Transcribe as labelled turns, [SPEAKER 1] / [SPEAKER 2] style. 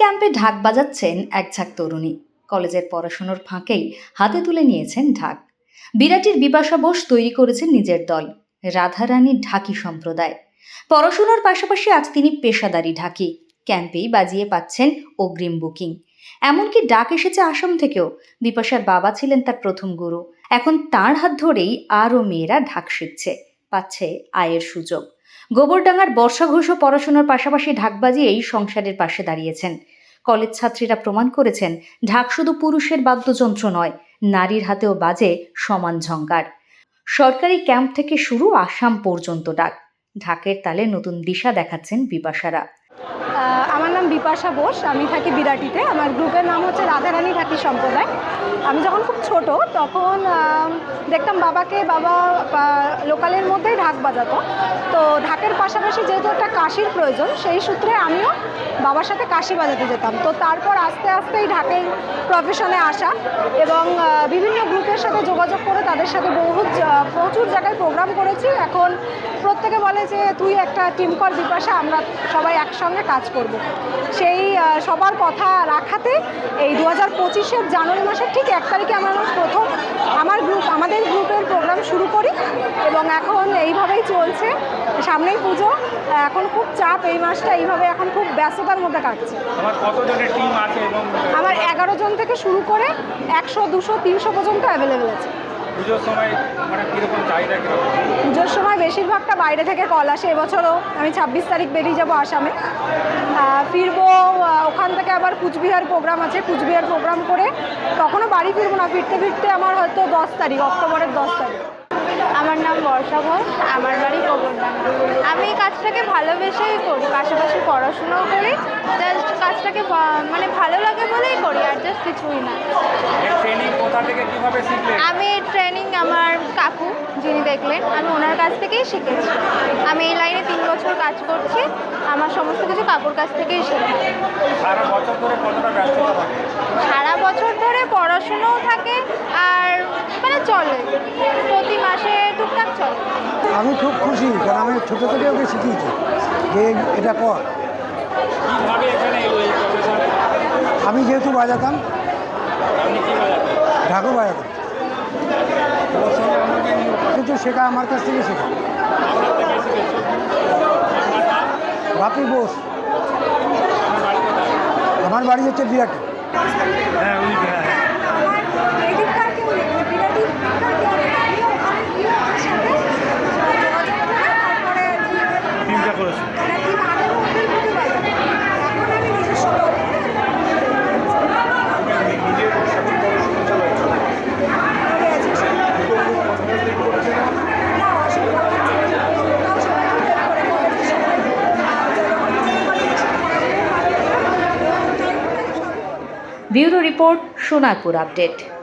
[SPEAKER 1] ক্যাম্পে ঢাক বাজাচ্ছেন এক ঝাঁক তরুণী। কলেজের পড়াশোনার ফাঁকেই হাতে তুলে নিয়েছেন ঢাক। বিরাটির বিপাশা বোস তৈরি করেছেন নিজের দল, রাধারানী ঢাকি সম্প্রদায়। পড়াশোনার পাশাপাশি আজ তিনি পেশাদারি ঢাকি। ক্যাম্পেই বাজিয়ে পাচ্ছেন অগ্রিম বুকিং। এমনকি ডাক এসেছে আসাম থেকেও। বিপাশার বাবা ছিলেন তার প্রথম গুরু। এখন তার হাত ধরেই আরও মেয়েরা ঢাক শিখছে, পাচ্ছে আয়ের সুযোগ। গোবরডাঙ্গার বর্ষা ঘোষও পড়াশোনার পাশাপাশি ঢাক বাজিয়েই সংসারের পাশে দাঁড়িয়েছেন। কলেজ ছাত্রীরা প্রমাণ করেছেন, ঢাক শুধু পুরুষের বাদ্যযন্ত্র নয়, নারীর হাতেও বাজে সমান ঝঙ্কার। সরকারি ক্যাম্প থেকে শুরু আসাম পর্যন্ত ডাক। ঢাকের তালে নতুন দিশা দেখাচ্ছেন বিপাশারা।
[SPEAKER 2] আমার নাম বিপাশা বোস, আমি থাকি বিরাটিতে। আমার গ্রুপের নাম হচ্ছে রাধারানী ঢাকি সম্প্রদায়। আমি যখন খুব ছোট, তখন দেখতাম বাবাকে বাবা লোকালের মধ্যেই ঢাক বাজাতো। তো ঢাকের পাশাপাশি যেহেতু একটা কাশির প্রয়োজন, সেই সূত্রে আমিও বাবার সাথে কাশি বাজাতে যেতাম। তো তারপর আস্তে আস্তে এই ঢাকের প্রফেশনে আসা এবং বিভিন্ন গ্রুপের সাথে যোগাযোগ করে তাদের সাথে বহু প্রচুর জায়গায় প্রোগ্রাম করেছি। এখন প্রত্যেকে বলে যে, তুই একটা টিম কর বিপাশা, আমরা সবাই একসঙ্গে কাজ করব। সেই সবার কথা রাখাতে এই দু হাজার পঁচিশের জানুয়ারি মাসের ঠিক এক তারিখে আমরা প্রথম, আমার গ্রুপ আমাদের গ্রুপের প্রোগ্রাম শুরু করি এবং এখন এইভাবেই চলছে। সামনেই পুজো। এখন খুব চাপ এই মাসটা এইভাবে এখন খুব ব্যস্ততার মধ্যে কাটছে।
[SPEAKER 3] আমার
[SPEAKER 2] এগারো জন থেকে শুরু করে একশো দুশো তিনশো পর্যন্ত অ্যাভেলেবেল আছে।
[SPEAKER 3] পুজোর সময় মানে কীরকম চাহিদা কীরকম?
[SPEAKER 2] পুজোর সময় বেশিরভাগটা বাইরে থেকে কল আসে। এবছরও আমি ছাব্বিশ তারিখ বেরিয়ে যাব আসামে। ফিরবো ওখান থেকে আবার কুচবিহার প্রোগ্রাম আছে। কুচবিহার প্রোগ্রাম করে তখনও বাড়ি ফিরবো না। ফিরতে ফিরতে আমার হয়তো দশ তারিখ অক্টোবরের দশ তারিখ।
[SPEAKER 4] আমার নাম বর্ষা ঘোষ আমার বাড়ি গোবরডাঙ্গা আমি এই কাজটাকে ভালোবেসেই করি পাশাপাশি পড়াশোনাও করি জাস্ট কাজটাকে মানে ভালো লাগে বলেই করি আর জাস্ট কিছুই না। আমি ট্রেনিং আমার কাকু যিনি দেখলেন আমি ওনার কাছ থেকেই শিখেছি। আমি এই লাইনে তিন বছর কাজ করছি আমার সমস্ত কিছু কাকুর কাছ থেকেই শেখা
[SPEAKER 3] সারা বছর ধরে
[SPEAKER 4] পড়াশুনোও থাকে আর চলে। প্রতি মাসে টুকটাক চলে।
[SPEAKER 5] আমি খুব খুশি কারণ আমি ছোটো থেকে ওকে শিখিয়েছি যে এটা কর।
[SPEAKER 3] কীভাবে এখানে এলো এই প্রফেশনে
[SPEAKER 5] আমি যেহেতু বাজাতাম ঢাকু বাজাতাম কিন্তু শেখা আমার কাছ থেকে শেখা। বাপি বোস আমার বাড়ি হচ্ছে বিরাট।
[SPEAKER 3] হ্যাঁ। টিমটা করেছে।
[SPEAKER 1] Bureau report Sonarpur update.